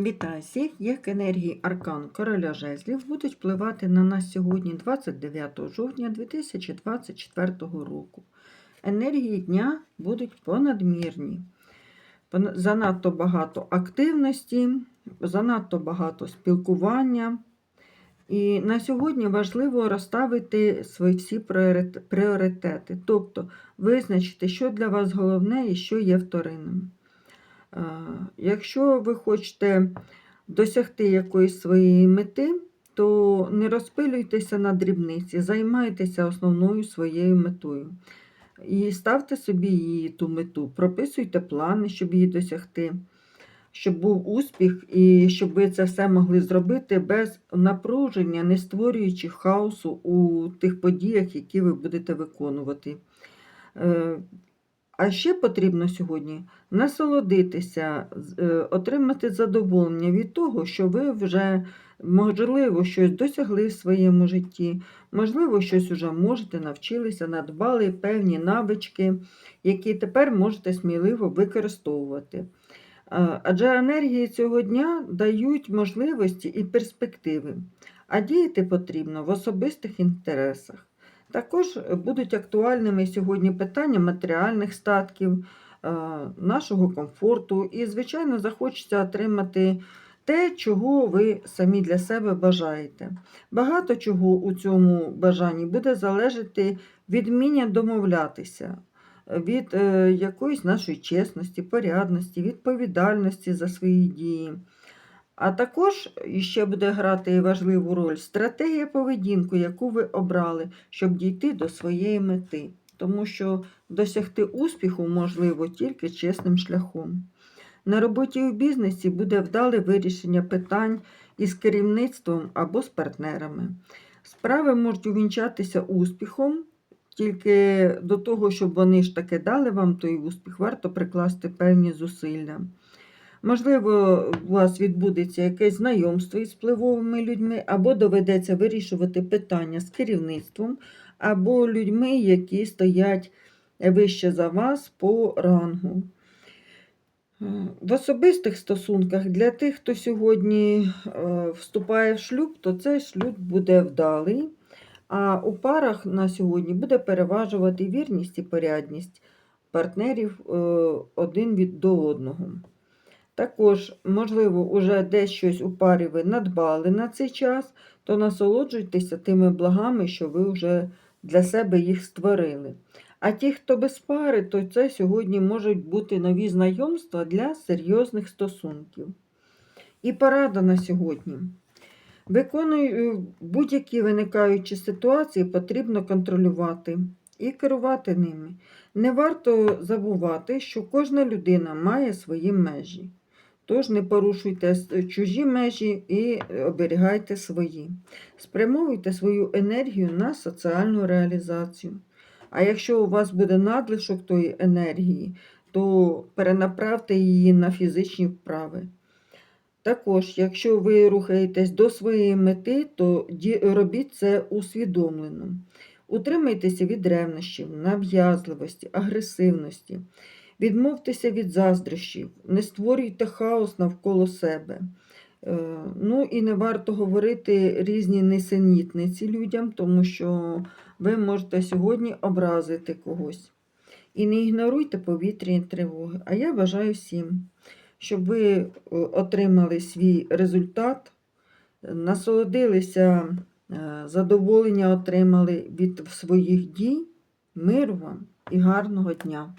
Вітаю всіх! Як енергії аркан короля жезлів будуть впливати на нас сьогодні, 29 жовтня 2024 року. Енергії дня будуть понадмірні. Занадто багато активності, занадто багато спілкування. І на сьогодні важливо розставити свої всі пріоритети, тобто визначити, що для вас головне і що є вторинним. Е, Якщо ви хочете досягти якоїсь своєї мети, то не розпилюйтеся на дрібниці, займайтеся основною своєю метою. І ставте собі її ту мету, прописуйте плани, щоб її досягти, щоб був успіх, і щоб ви це все могли зробити без напруження, не створюючи хаосу у тих подіях, які ви будете виконувати. Е, А ще потрібно сьогодні насолодитися, е, отримати задоволення від того, що ви вже, можливо, щось досягли в своєму житті, можливо, щось вже можете, навчилися, надбали певні навички, які тепер можете сміливо використовувати. Адже енергії цього дня дають можливості і перспективи, а діяти потрібно в особистих інтересах. Також будуть актуальними сьогодні питання матеріальних статків, е, нашого комфорту, і, звичайно, захочеться отримати те, чого ви самі для себе бажаєте. Багато чого у цьому бажанні буде залежати від вміння домовлятися, від е, якоїсь нашої чесності, порядності, відповідальності за свої дії. А також ще буде грати важливу роль стратегія поведінку, яку ви обрали, щоб дійти до своєї мети. Тому що досягти успіху можливо тільки чесним шляхом. На роботі у бізнесі буде вдале вирішення питань із керівництвом або з партнерами. Справи можуть увінчатися успіхом, тільки до того, щоб вони ж таки дали вам той успіх, варто прикласти певні зусилля. Можливо, у вас відбудеться якесь знайомство із впливовими людьми, або доведеться вирішувати питання з керівництвом, або людьми, які стоять вище за вас по рангу. Е, В особистих стосунках для тих, хто сьогодні е, вступає в шлюб, то цей шлюб буде вдалий. А у парах на сьогодні буде переважувати вірність і порядність партнерів е, один від до одного. Також, можливо, уже десь щось у парі ви надбали на цей час, то насолоджуйтеся тими благами, що ви вже для себе їх створили. А ті, хто без пари, то це сьогодні можуть бути нові знайомства для серйозних стосунків. І порада на сьогодні. Виконую будь-які виникаючі ситуації потрібно контролювати і керувати ними. Не варто забувати, що кожна людина має свої межі. Тож не порушуйте чужі межі і оберігайте свої. Спрямовуйте свою енергію на соціальну реалізацію. А якщо у вас буде надлишок тої енергії, то перенаправте її на фізичні вправи. Також, якщо ви рухаєтесь до своєї мети, то робіть це усвідомлено. Утримайтеся від ревнощів, нав'язливості, агресивності. Відмовтеся від заздрощів, не створюйте хаос навколо себе. Е, Ну і не варто говорити різні несенітниці людям, тому що ви можете сьогодні образити когось. І не ігноруйте повітряні тривоги. А я бажаю всім, щоб ви е, отримали свій результат, насолодилися, е, задоволення отримали від своїх дій, миру вам і гарного дня!